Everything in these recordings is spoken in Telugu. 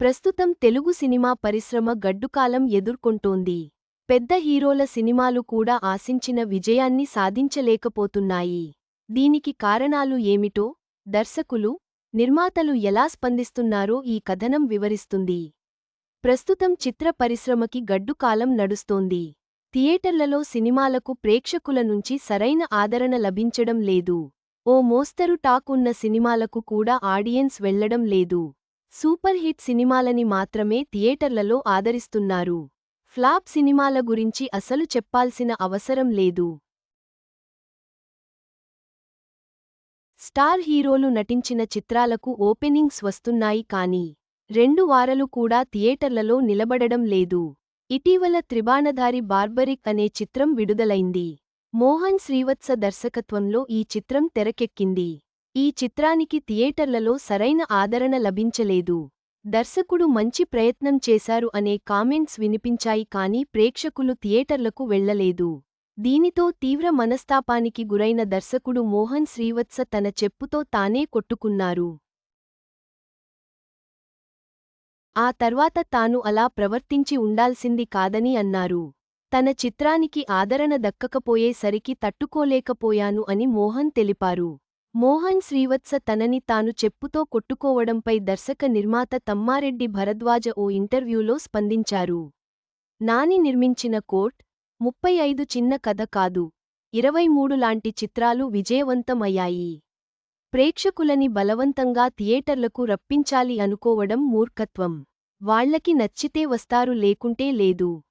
ప్రస్తుతం తెలుగు సినిమా పరిశ్రమ గడ్డుకాలం ఎదుర్కొంటోంది. పెద్ద హీరోల సినిమాలు కూడా ఆశించిన విజయాన్ని సాధించలేకపోతున్నాయి. దీనికి కారణాలు ఏమిటో? దర్శకులు నిర్మాతలు ఎలా స్పందిస్తున్నారో ఈ కథనం వివరిస్తుంది. ప్రస్తుతం చిత్ర పరిశ్రమకి గడ్డుకాలం నడుస్తోంది. థియేటర్లలో సినిమాలకు ప్రేక్షకుల నుంచి సరైన ఆదరణ లభించడం లేదు. ఓ మోస్తరు టాక్ ఉన్న సినిమాలకు కూడా ఆడియన్స్ వెళ్ళడం లేదు. సూపర్ హిట్ సినిమాలని మాత్రమే థియేటర్లలో ఆదరిస్తున్నారు. ఫ్లాప్ సినిమాల గురించి అసలు చెప్పాల్సిన అవసరం లేదు. స్టార్ హీరోలు నటించిన చిత్రాలకు ఓపెనింగ్స్ వస్తున్నాయి కానీ రెండు వారలు కూడా థియేటర్లలో నిలబడడం లేదు. ఇటీవల త్రిబాణధారి బార్బరిక్ అనే చిత్రం విడుదలైంది. మోహన్ శ్రీవత్స దర్శకత్వంలో ఈ చిత్రం తెరకెక్కింది. ఈ చిత్రానికి థియేటర్లలో సరైన ఆదరణ లభించలేదు. దర్శకుడు మంచి ప్రయత్నం చేశారు అనే కామెంట్స్ వినిపించాయి కానీ ప్రేక్షకులు థియేటర్లకు వెళ్ళలేదు దీనితో తీవ్ర మనస్తాపానికి గురైన దర్శకుడు మోహన్ శ్రీవత్స తన చెప్పుతో తానే కొట్టుకున్నారు. ఆ తర్వాత తాను అలా ప్రవర్తించి ఉండాల్సింది కాదని అన్నారు. తన చిత్రానికి ఆదరణ దక్కకపోయేసరికి తట్టుకోలేకపోయాను అని మోహన్ తెలిపారు. మోహన్ శ్రీవత్స తనని తాను చెప్పుతో కొట్టుకోవడంపై దర్శక నిర్మాత తమ్మారెడ్డి భరద్వాజ ఓ ఇంటర్వ్యూలో స్పందించారు. నాని నిర్మించిన కోట్ ముప్పై ఐదు చిన్న కథ కాదు ఇరవై మూడు లాంటి చిత్రాలు విజయవంతమయ్యాయి. ప్రేక్షకులని బలవంతంగా థియేటర్లకు రప్పించాలి అనుకోవడం మూర్ఖత్వం. వాళ్ళకి నచ్చితే వస్తారు లేకుంటే లేదు.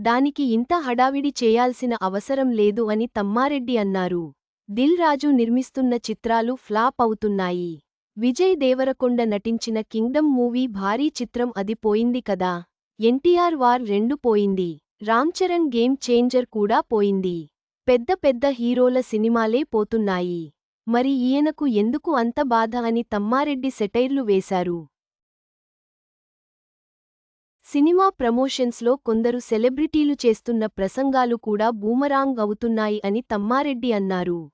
దానికి ఇంత హడావిడి చేయాల్సిన అవసరం లేదు అని తమ్మారెడ్డి అన్నారు. దిల్ రాజు నిర్మిస్తున్న చిత్రాలు ఫ్లాప్ అవుతున్నాయి. విజయ్ దేవరకొండ నటించిన కింగ్డమ్ మూవీ భారీ చిత్రం అది పోయింది కదా. ఎన్టీఆర్ వార్ రెండు పోయింది. రామ్ చరణ్ గేమ్ చేంజర్ కూడా పోయింది. పెద్ద పెద్ద హీరోల సినిమాలే పోతున్నాయి. మరి ఈయనకు ఎందుకు అంత బాధ అని తమ్మారెడ్డి సెటైర్లు వేశారు. సినిమా ప్రమోషన్స్లో కొందరు సెలబ్రిటీలు చేస్తున్న ప్రసంగాలు కూడా బూమరాంగ్ అవుతున్నాయి అని తమ్మారెడ్డి అన్నారు.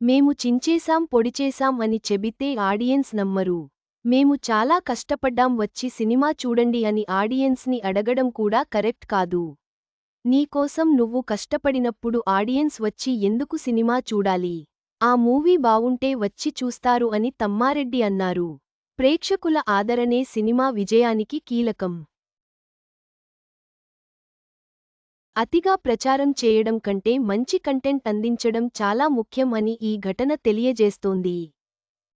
మేము చించేశాం పొడిచేశాం అని చెబితే ఆడియన్స్ నమ్మరు. మేము చాలా కష్టపడ్డాం వచ్చి సినిమా చూడండి అని ఆడియన్స్ని అడగడం కూడా కరెక్ట్ కాదు. నీకోసం నువ్వు కష్టపడినప్పుడు ఆడియన్స్ వచ్చి ఎందుకు సినిమా చూడాలి? ఆ మూవీ బావుంటే వచ్చి చూస్తారు అని తమ్మారెడ్డి అన్నారు. ప్రేక్షకుల ఆదరణే సినిమా విజయానికి కీలకం. అతిగా ప్రచారం చేయడం కంటే మంచి కంటెంట్ అందించడం చాలా ముఖ్యం అని ఈ ఘటన తెలియజేస్తోంది.